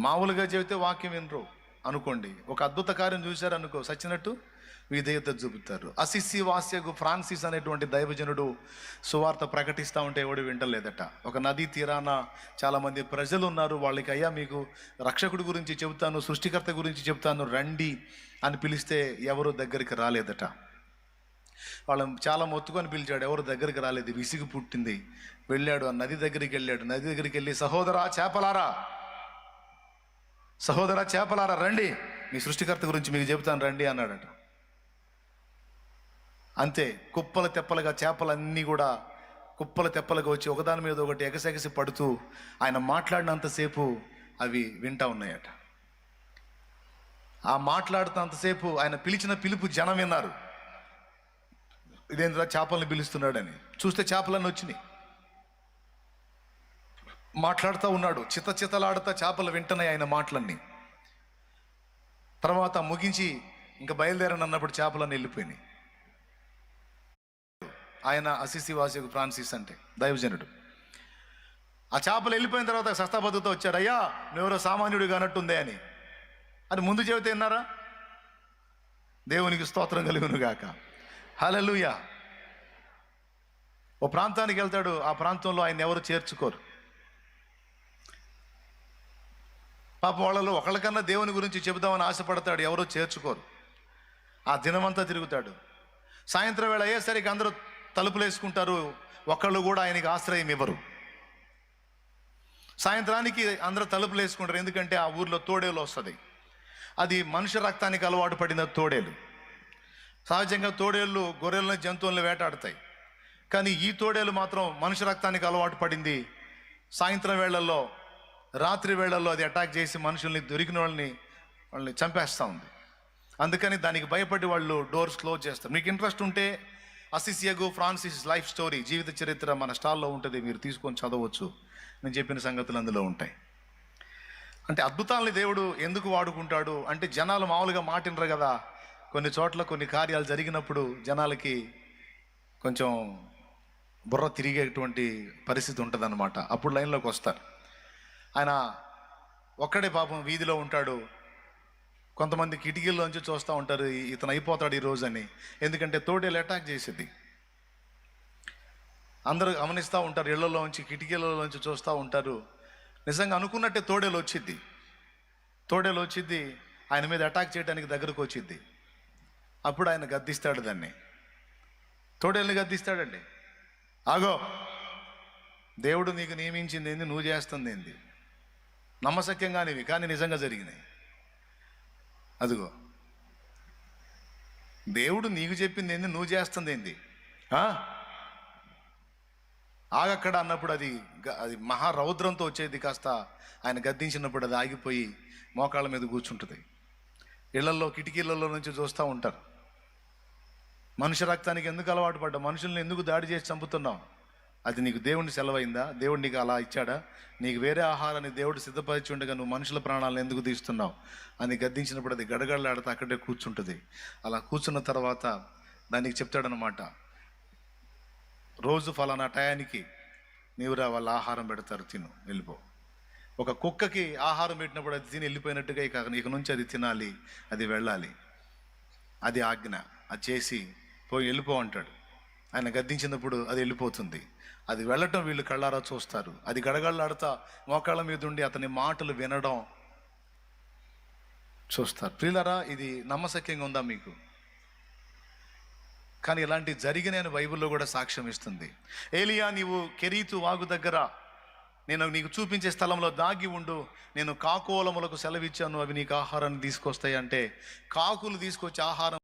మామూలుగా చెబితే వాక్యం వినరు. అనుకోండి. ఒక అద్భుత కార్యం చూశారు అనుకో సచ్చినట్టు విధేయత చూపుతారు. అసిసి వాస్యకు ఫ్రాన్సిస్ అనేటువంటి దైవజనుడు సువార్త ప్రకటిస్తూ ఉంటే ఎవడు వింటలేదట. ఒక నదీ తీరాన చాలామంది ప్రజలు ఉన్నారు వాళ్ళకి అయ్యా మీకు రక్షకుడి గురించి చెబుతాను సృష్టికర్త గురించి చెబుతాను రండి అని పిలిస్తే ఎవరు దగ్గరికి రాలేదట. వాళ్ళని చాలా మొత్తుకొని పిలిచాడు. ఎవరు దగ్గరికి రాలేదు? విసిగి పుట్టింది. వెళ్ళాడు. ఆ నది దగ్గరికి వెళ్ళాడు. నది దగ్గరికి వెళ్ళి సహోదరా చేపలారా సహోదర చేపలారా రండి. మీ సృష్టికర్త గురించి మీకు చెబుతాను రండి అన్నాడట. అంతే కుప్పల తెప్పలుగా చేపలన్నీ కూడా కుప్పల తెప్పలుగా వచ్చి ఒకదాని మీద ఒకటి ఎగసెగసి పడుతూ ఆయన మాట్లాడినంతసేపు అవి వింటా ఉన్నాయట. ఆ మాట్లాడుతున్నంతసేపు ఆయన పిలిచిన పిలుపు జనం విన్నారు. ఇదేంద్రా చేపలను పిలుస్తున్నాడని. చూస్తే చేపలన్నీ వచ్చినాయి. మాట్లాడుతూ ఉన్నాడు. చిత చితలాడుతా చేపలు వింటున్నాయి ఆయన మాటలన్నీ. తర్వాత ముగించి ఇంకా బయలుదేరని అన్నప్పుడు చేపలన్నీ వెళ్ళిపోయినాయి. ఆయన అసిసి వాసి ఫ్రాన్సిస్ అంటే దైవజనుడు. ఆ చేపలు వెళ్ళిపోయిన తర్వాత సస్తాబద్ధతో వచ్చాడు అయ్యా నువ్వెవరో సామాన్యుడు కానట్టుందే అని. అని ముందు చెబితే విన్నారా? దేవునికి స్తోత్రం కలుగును గాక. హలలుయా ఓ ప్రాంతానికి వెళ్తాడు ఆ ప్రాంతంలో ఆయన ఎవరు చేర్చుకోరు. పాప వాళ్ళలో ఒకళ్ళకన్నా దేవుని గురించి చెబుదామని ఆశపడతాడు ఎవరో చేర్చుకోరు. ఆ దినమంతా తిరుగుతాడు. సాయంత్రం వేళ అయ్యేసరికి అందరూ తలుపులు వేసుకుంటారు ఒకళ్ళు కూడా ఆయనకి ఆశ్రయం ఇవ్వరు. సాయంత్రానికి అందరూ తలుపులు వేసుకుంటారు ఎందుకంటే ఆ ఊర్లో తోడేలు వస్తుంది. అది మనుష్య రక్తానికి అలవాటు పడిన తోడేలు. సహజంగా తోడేళ్ళు గొర్రెలను జంతువులను వేటాడతాయి. కానీ ఈ తోడేలు మాత్రం మనుష్య రక్తానికి అలవాటు పడింది సాయంత్రం వేళల్లో రాత్రి వేళల్లో అది అటాక్ చేసి మనుషుల్ని దొరికిన వాళ్ళని వాళ్ళని చంపేస్తూ ఉంది. అందుకని దానికి భయపడి వాళ్ళు డోర్స్ క్లోజ్ చేస్తారు. మీకు ఇంట్రెస్ట్ ఉంటే అసిసియగు ఫ్రాన్సిస్ లైఫ్ స్టోరీ జీవిత చరిత్ర మన స్టాల్లో ఉంటుంది మీరు తీసుకొని చదవచ్చు. నేను చెప్పిన సంగతులు అందులో ఉంటాయి. అంటే అద్భుతాలని దేవుడు ఎందుకు వాడుకుంటాడు? అంటే జనాలు మామూలుగా మాటినరు కదా. కొన్ని చోట్ల కొన్ని కార్యాలు జరిగినప్పుడు జనాలకి కొంచెం బుర్ర తిరిగేటువంటి పరిస్థితి ఉంటుందన్నమాట. అప్పుడు లైన్లోకి వస్తారు. ఆయన ఒక్కడే పాపం వీధిలో ఉంటాడు. కొంతమంది కిటికీల్లోంచి చూస్తూ ఉంటారు "ఈ- ఇతను అయిపోతాడు ఈరోజు అని ఎందుకంటే తోడేలు అటాక్ చేసేది. అందరూ గమనిస్తూ ఉంటారు ఇళ్ళలోంచి కిటికీలలోంచి చూస్తూ ఉంటారు. నిజంగా అనుకున్నట్టే తోడేలు వచ్చిద్ది. తోడేలు వచ్చిద్ది ఆయన మీద అటాక్ చేయడానికి దగ్గరకు వచ్చిద్ది. అప్పుడు ఆయన గద్దిస్తాడు దాన్ని. తోడేల్ని గద్దిస్తాడండి. ఆగో దేవుడు నీకు నియమించింది ఏంది? నువ్వు చేస్తుంది ఏంది? నమ్మశక్యంగానివి కానీ నిజంగా జరిగినాయి. అదిగో. దేవుడు నీకు చెప్పింది ఏంది? నువ్వు చేస్తుంది ఏంది? ఆగక్కడ అన్నప్పుడు అది గ- అది మహారౌద్రంతో వచ్చేది కాస్త ఆయన గద్దించినప్పుడు అది ఆగిపోయి మోకాళ్ళ మీద కూర్చుంటుంది. ఇళ్ళలో కిటికీలలో నుంచి చూస్తూ ఉంటారు. మనిషి రక్తానికి ఎందుకు అలవాటు పడ్డా మనుషుల్ని ఎందుకు దాడి చేసి చంపుతున్నావు? అది నీకు దేవుడిని సెలవైందా? దేవుడు నీకు అలా ఇచ్చాడా? నీకు వేరే ఆహారాన్ని దేవుడు సిద్ధపరిచి ఉండగా నువ్వు మనుషుల ప్రాణాలను ఎందుకు తీస్తున్నావు? అని గద్దించినప్పుడు అది గడగడలాడితే అక్కడే కూర్చుంటుంది. అలా కూర్చున్న తర్వాత దానికి చెప్తాడనమాట రోజు ఫలానా టయానికి నీవురా వాళ్ళ ఆహారం పెడతారు తిను వెళ్ళిపో. ఒక కుక్కకి ఆహారం పెట్టినప్పుడు అది తిని వెళ్ళిపోయినట్టుగా ఇక ఇక నుంచి అది తినాలి అది వెళ్ళాలి. అది ఆజ్ఞ అది చేసి పోయి వెళ్ళిపో అంటాడు. ఆయన గద్దించినప్పుడు అది వెళ్ళిపోతుంది. అది వెళ్ళటం వీళ్ళు కళ్ళారా చూస్తారు. అది గడగళ్ళాడుతా మోకాళ్ళ మీద ఉండి అతని మాటలు వినడం చూస్తారు. ప్రియులరా ఇది నమ్మశక్యంగా ఉందా మీకు? కానీ ఇలాంటి జరిగిన బైబిల్లో కూడా సాక్ష్యం ఇస్తుంది. ఏలియా నీవు కెరీతు వాగు దగ్గర నేను నీకు చూపించే స్థలంలో దాగి ఉండు. నేను కాకోలములకు సెలవిచ్చాను. అవి నీకు ఆహారాన్ని తీసుకొస్తాయి అంటే కాకులు తీసుకొచ్చి ఆహారం